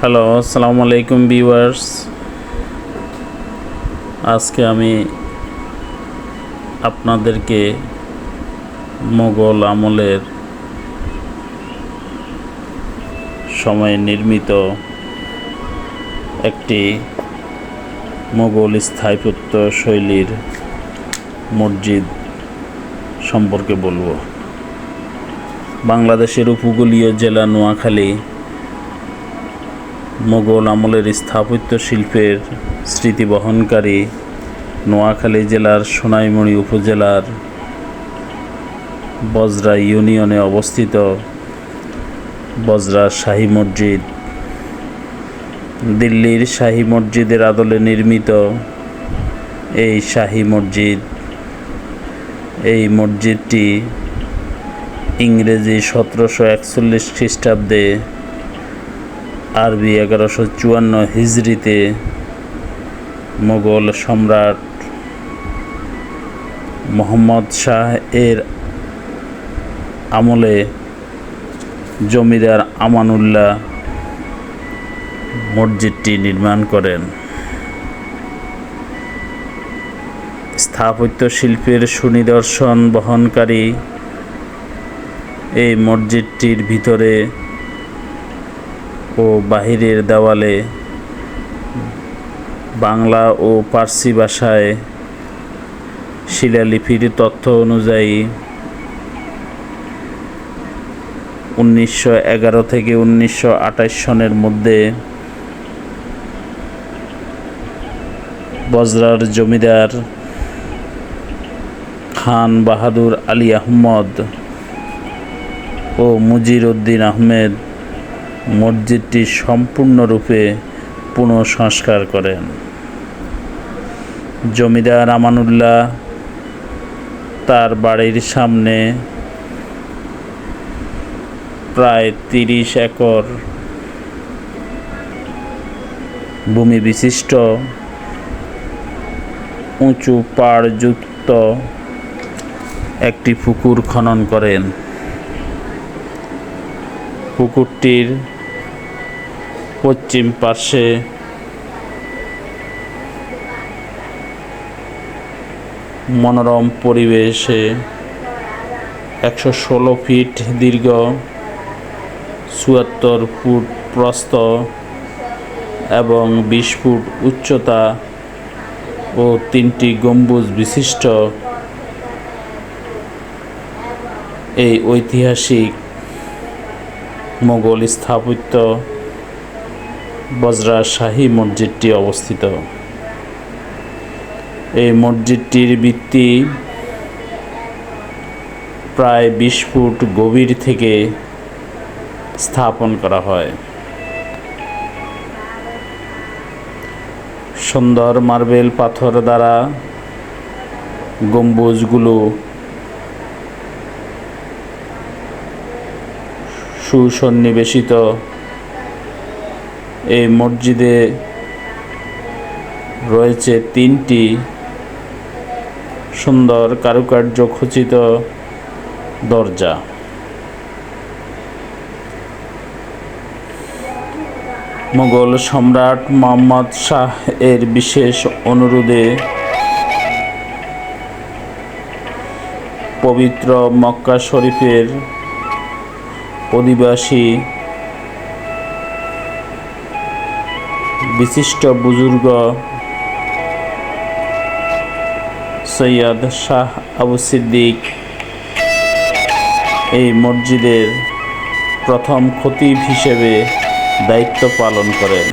Hello আসসালামু আলাইকুম viewers আজকে আমি আপনাদেরকে মোগল আমলের সময়ে নির্মিত একটি মোগল স্থাপত্য শৈলীর মসজিদ সম্পর্কে বলব। বাংলাদেশের উপকূলীয় জেলা নোয়াখালী মোগল আমলের স্থাপত্য শিল্পের স্মৃতি বহনকারী নোয়াখালী জেলার সোনাইমুড়ি উপজেলার বজরা ইউনিয়নে অবস্থিত বজরা শাহী মসজিদ। দিল্লির শাহী মসজিদের আদলে নির্মিত এই শাহী মসজিদ, এই মসজিদটি ইংরেজি সতেরোশো একচল্লিশ খ্রিস্টাব্দে আরবি এগারোশো চুয়ান্ন হিজড়িতে মোগল সম্রাট মোহাম্মদ শাহ এর আমলে জমিদার আমানুল্লাহ মসজিদটি নির্মাণ করেন। স্থাপত্য শিল্পের সুনিদর্শন বহনকারী এই মসজিদটির ভিতরে ও বাহিরের দেওয়ালে বাংলা ও পার্সি ভাষায় শিলালিপির তথ্য অনুযায়ী উনিশশো এগারো থেকে উনিশশো আঠাশ সনের মধ্যে বজরার জমিদার খান বাহাদুর আলী আহমদ ও মুজির উদ্দিন আহমেদ মসজিদটি সম্পূর্ণরূপে পুনঃসংস্কার করেন। জমিদার আমানুল্লাহ তার বাড়ির সামনে প্রায় তিরিশ একর ভূমি বিশিষ্ট, উঁচু পাড়যুক্ত একটি পুকুর খনন করেন। পুকুরটির পশ্চিম পাশে। মনোরম পরিবেশে একশো ষোলো ফিট দীর্ঘ, চুয়াত্তর ফুট প্রস্থ এবং বিশ ফুট উচ্চতা ও তিনটি গম্বুজ বিশিষ্ট। এই ঐতিহাসিক মোগল স্থাপত্য বজরা শাহী মসজিদটি অবস্থিত। এই মসজিদটির ভিত্তি প্রায় বিশ ফুট গভীর থেকে স্থাপন করা হয়। সুন্দর মার্বেল পাথর দ্বারা গম্বুজগুলো সুসন্নিবেশিত এই মসজিদে রয়েছে তিনটি সুন্দর কারুকার্য খচিত দরজা। মোগল সম্রাট মোহাম্মদ শাহ এর বিশেষ অনুরোধে পবিত্র মক্কা শরীফের অধিবাসী বিশিষ্ট বুজুর্গ সৈয়দ শাহ আবু সিদ্দিক এই মসজিদের প্রথম খতিব হিসেবে দায়িত্ব পালন করেন।